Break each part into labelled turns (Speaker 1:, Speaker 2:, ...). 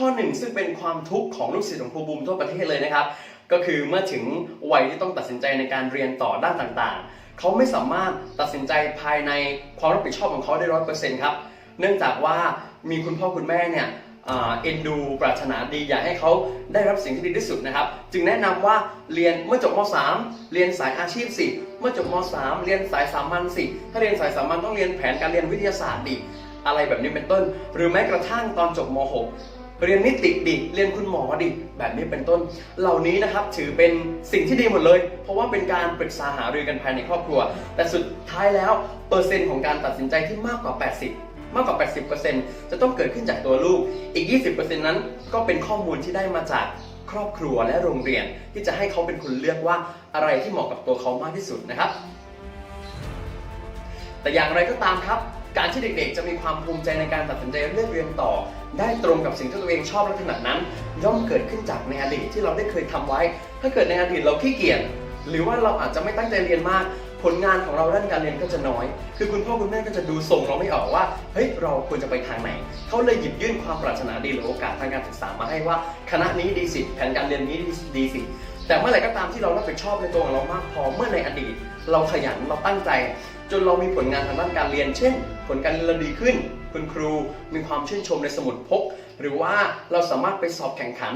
Speaker 1: ข้อหนึ่งซึ่งเป็นความทุกข์ของลูกศิษย์ของครูบูมทั่วประเทศเลยนะครับ ก็คือเมื่อถึงวัยที่ต้องตัดสินใจในการเรียนต่อด้านต่างๆ เขาไม่สามารถตัดสินใจภายในความรับผิดชอบของเขาได้ร้อยเปอร์เซ็นต์ครับ เนื่องจากว่ามีคุณพ่อคุณแม่เนี่ยเอ็นดูปรารถนาดีอยากให้เขาได้รับสิ่งที่ดีที่สุดนะครับ จึงแนะนำว่าเรียนเมื่อจบม .3 เรียนสายอาชีพสิ เมื่อจบม .3 เรียนสายสามัญสิ ถ้าเรียนสายสามัญต้องเรียนแผนการเรียนวิทยาศาสตร์ดิอะไรแบบนี้เป็นต้น หรือแม้กระทั่งตอนจบม .6 เรียนนิติดิเรียนคุณหมอดิแบบนี้เป็นต้น เหล่านี้นะครับถือเป็นสิ่งที่ดีหมดเลย เพราะว่าเป็นการปรึกษาหารือกันภายในครอบครัว แต่สุดท้ายแล้วเปอร์เซ็นต์ของการตัดสินใจที่มากกว่า 80มากกว่า 80%จะต้องเกิดขึ้นจากตัวลูก อีก 20%นั้นก็เป็นข้อมูลที่ได้มาจากครอบครัวและโรงเรียน ที่จะให้เขาเป็นคนเลือกว่าอะไรที่เหมาะกับตัวเขามากที่สุดนะครับ แต่อย่างไรก็ตามครับ การที่เด็กๆ จะมีความภูมิใจในการตัดสินใจเลือกเรียนต่อ ได้ตรงกับสิ่งที่ตัวเองชอบและถนัดนั้น ย่อมเกิดขึ้นจากในอดีตที่เราได้เคยทำไว้ ถ้าเกิดในอดีตเราขี้เกียจหรือว่าเราอาจจะไม่ตั้งใจเรียนมาก ผลงานของเราด้านการเรียนก็จะน้อย คือคุณพ่อคุณแม่ก็จะดูส่งเราไม่ออกว่า เฮ้ย เราควรจะไปทางไหน เขาเลยหยิบยื่นความปรารถนาดีหรือโอกาสทางการศึกษามาให้ว่า คณะนี้ดีสิแผนการเรียนนี้ดีสิ แต่เมื่อไหร่ก็ตามที่เรารับผิดชอบในตัวของเรามากพอ เมื่อในอดีต เราขยัน เราตั้งใจ จนเรามีผลงานทางด้านการเรียน เช่น ผลการเรียนเราดีขึ้น คุณครูมีความชื่นชมในสมุดพก หรือว่าเราสามารถไปสอบแข่งขัน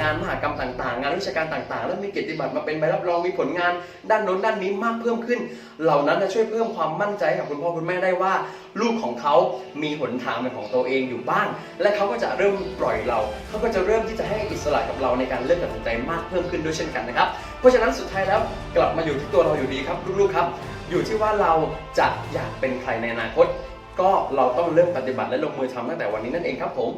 Speaker 1: งานมหกรรมต่างๆ งานวิชาการต่างๆ แล้วมีเกียรติบัตรมาเป็นใบรับรองมีผลงานด้านโน้นด้านนี้มากเพิ่มขึ้น เหล่านั้นจะช่วยเพิ่มความมั่นใจให้กับคุณพ่อคุณแม่ได้ว่า ลูกของเขามีหนทางเป็นของตัวเองอยู่บ้าง และเขาก็จะเริ่มปล่อยเรา เขาก็จะเริ่มที่จะให้อิสระกับเราในการเลือกตัดสินใจมากเพิ่มขึ้นด้วยเช่นกันนะครับ เพราะฉะนั้นสุดท้ายแล้วกลับมาอยู่ที่ตัวเราอยู่ดีครับลูกๆครับ อยู่ที่ว่าเราจะอยากเป็นใครในอนาคต ก็เราต้องเริ่มปฏิบัติและลงมือทำตั้งแต่วันนี้นั่นเองครับผม